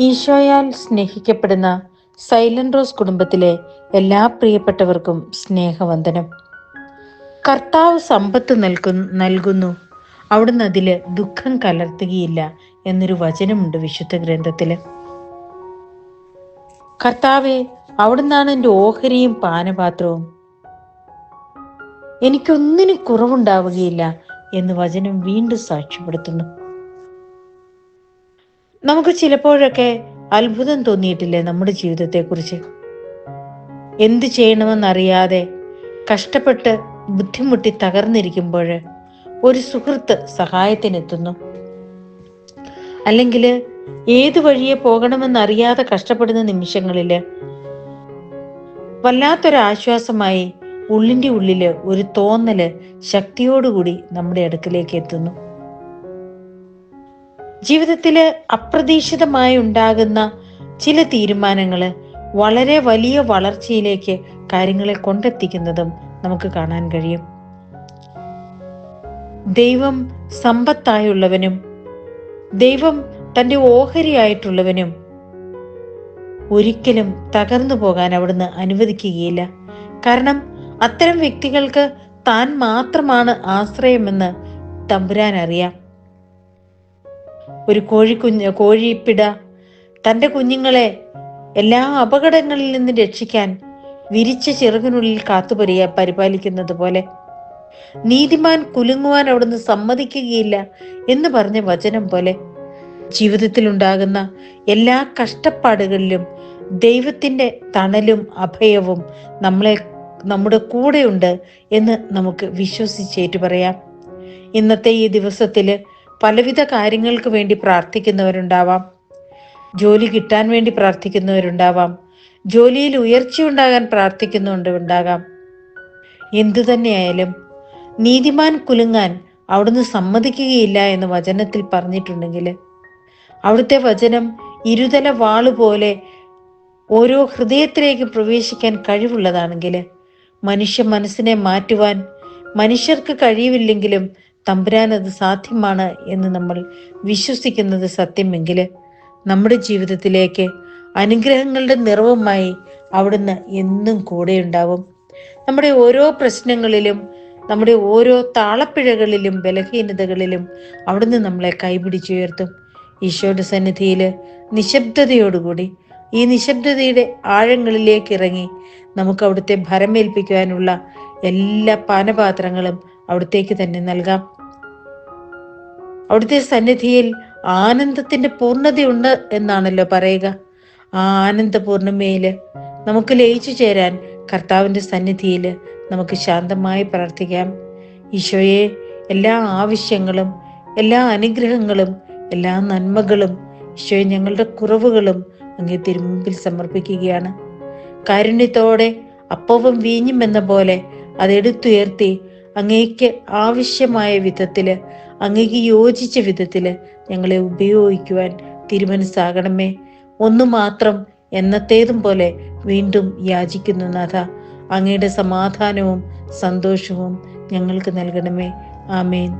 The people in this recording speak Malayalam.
ഈശോയാൽ സ്നേഹിക്കപ്പെടുന്ന സൈലന്റ് റോസ് കുടുംബത്തിലെ എല്ലാ പ്രിയപ്പെട്ടവർക്കും സ്നേഹവന്ദനം. കർത്താവ് സമ്പത്ത് നൽകു നൽകുന്നു. അവിടുന്ന് അതിൽ ദുഃഖം കലർത്തുകയില്ല എന്നൊരു വചനമുണ്ട് വിശുദ്ധ ഗ്രന്ഥത്തിൽ കർത്താവെ അവിടുന്നാണ് എന്റെ ഓഹരിയും പാനപാത്രവും. എനിക്കൊന്നിനും കുറവുണ്ടാവുകയില്ല എന്ന് വചനം വീണ്ടും സാക്ഷ്യപ്പെടുത്തുന്നു. നമുക്ക് ചിലപ്പോഴൊക്കെ അത്ഭുതം തോന്നിയിട്ടില്ലേ നമ്മുടെ ജീവിതത്തെക്കുറിച്ച്? എന്ത് ചെയ്യണമെന്നറിയാതെ കഷ്ടപ്പെട്ട് ബുദ്ധിമുട്ടി തകർന്നിരിക്കുമ്പോൾ ഒരു സുഹൃത്ത് സഹായത്തിനെത്തുന്നു. അല്ലെങ്കിൽ ഏത് വഴിയെ പോകണമെന്നറിയാതെ കഷ്ടപ്പെടുന്ന നിമിഷങ്ങളിൽ വല്ലാത്തൊരാശ്വാസമായി ഉള്ളിന്റെ ഉള്ളിൽ ഒരു തോന്നൽ ശക്തിയോടുകൂടി നമ്മുടെ അടുക്കിലേക്ക് എത്തുന്നു. ജീവിതത്തിൽ അപ്രതീക്ഷിതമായി ഉണ്ടാകുന്ന ചില തീരുമാനങ്ങൾ വളരെ വലിയ വളർച്ചയിലേക്ക് കാര്യങ്ങളെ കൊണ്ടെത്തിക്കുന്നതും നമുക്ക് കാണാൻ കഴിയും. ദൈവം സമ്പത്തായുള്ളവനും ദൈവം തന്റെ ഓഹരിയായിട്ടുള്ളവനും ഒരിക്കലും തകർന്നു പോകാൻ അവിടുന്ന് അനുവദിക്കുകയില്ല. കാരണം അത്തരം വ്യക്തികൾക്ക് താൻ മാത്രമാണ് ആശ്രയമെന്ന് തമ്പുരാൻ അറിയാം. ഒരു കോഴിക്കുഞ്ഞ് കോഴിപ്പിട തന്റെ കുഞ്ഞുങ്ങളെ എല്ലാ അപകടങ്ങളിൽ നിന്ന് രക്ഷിക്കാൻ വിരിച്ച ചിറകിനുള്ളിൽ കാത്തുപരിയ പരിപാലിക്കുന്നത് പോലെ. നീതിമാൻ കുലുങ്ങുവാൻ അവിടുന്ന് സമ്മതിക്കുകയില്ല എന്ന് പറഞ്ഞ വചനം പോലെ. ജീവിതത്തിൽ ഉണ്ടാകുന്ന എല്ലാ കഷ്ടപ്പാടുകളിലും ദൈവത്തിന്റെ തണലും അഭയവും നമ്മളെ നമ്മുടെ കൂടെയുണ്ട് എന്ന് നമുക്ക് വിശ്വസിച്ചേറ്റു പറയാം ഇന്നത്തെ ഈ ദിവസത്തിൽ പലവിധ കാര്യങ്ങൾക്ക് വേണ്ടി പ്രാർത്ഥിക്കുന്നവരുണ്ടാവാം. ജോലി കിട്ടാൻ വേണ്ടി പ്രാർത്ഥിക്കുന്നവരുണ്ടാവാം. ജോലിയിൽ ഉയർച്ചയുണ്ടാകാൻ പ്രാർത്ഥിക്കുന്നുണ്ട് ഉണ്ടാകാം എന്തു തന്നെയായാലും നീതിമാൻ കുലുങ്ങാൻ അവിടുന്ന് സമ്മതിക്കുകയില്ല എന്ന് വചനത്തിൽ പറഞ്ഞിട്ടുണ്ടെങ്കിൽ അവിടുത്തെ വചനം ഇരുതല വാളുപോലെ ഓരോ ഹൃദയത്തിലേക്ക് പ്രവേശിക്കാൻ കഴിവുള്ളതാണെങ്കിൽ മനുഷ്യ മനസ്സിനെ മാറ്റുവാൻ മനുഷ്യർക്ക് കഴിയില്ലെങ്കിലും തമ്പുരാൻ അത് സാധ്യമാണ് എന്ന് നമ്മൾ വിശ്വസിക്കുന്നത് സത്യമെങ്കിൽ നമ്മുടെ ജീവിതത്തിലേക്ക് അനുഗ്രഹങ്ങളുടെ നിറവുമായി അവിടുന്ന് എന്നും കൂടെ ഉണ്ടാവും. നമ്മുടെ ഓരോ പ്രശ്നങ്ങളിലും നമ്മുടെ ഓരോ താളപ്പിഴകളിലും ബലഹീനതകളിലും അവിടുന്ന് നമ്മളെ കൈപിടിച്ചുയർത്തും. ഈശോയുടെ സന്നിധിയിൽ നിശബ്ദതയോടുകൂടി ഈ നിശബ്ദതയുടെ ആഴങ്ങളിലേക്ക് ഇറങ്ങി നമുക്ക് അവിടുത്തെ ഭരമേൽപ്പിക്കുവാനുള്ള എല്ലാ പാനപാത്രങ്ങളും അവിടത്തേക്ക് തന്നെ നൽകാം. അവിടുത്തെ സന്നിധിയിൽ ആനന്ദത്തിന്റെ പൂർണതയുണ്ട് എന്നാണല്ലോ പറയുക. ആ ആനന്ദ നമുക്ക് ലയിച്ചു ചേരാൻ കർത്താവിന്റെ സന്നിധിയിൽ നമുക്ക് ശാന്തമായി പ്രാർത്ഥിക്കാം. ഈശോയെ എല്ലാ ആവശ്യങ്ങളും എല്ലാ അനുഗ്രഹങ്ങളും എല്ലാ നന്മകളും ഈശോയെ ഞങ്ങളുടെ കുറവുകളും അങ്ങേ തിരുമുമ്പിൽ സമർപ്പിക്കുകയാണ്. കാരുണ്യത്തോടെ അപ്പവും വീഞ്ഞും എന്ന പോലെ അതെടുത്തുയർത്തി അങ്ങേക്ക് ആവശ്യമായ വിധത്തിൽ അങ്ങേക്ക് യോജിച്ച വിധത്തിൽ ഞങ്ങളെ ഉപയോഗിക്കുവാൻ തിരുമനസ്സാകണമേ. ഒന്നു മാത്രം എന്നത്തേതും പോലെ വീണ്ടും യാചിക്കുന്നു നാഥ. അങ്ങയുടെ സമാധാനവും സന്തോഷവും ഞങ്ങൾക്ക് നൽകണമേ. ആമേൻ.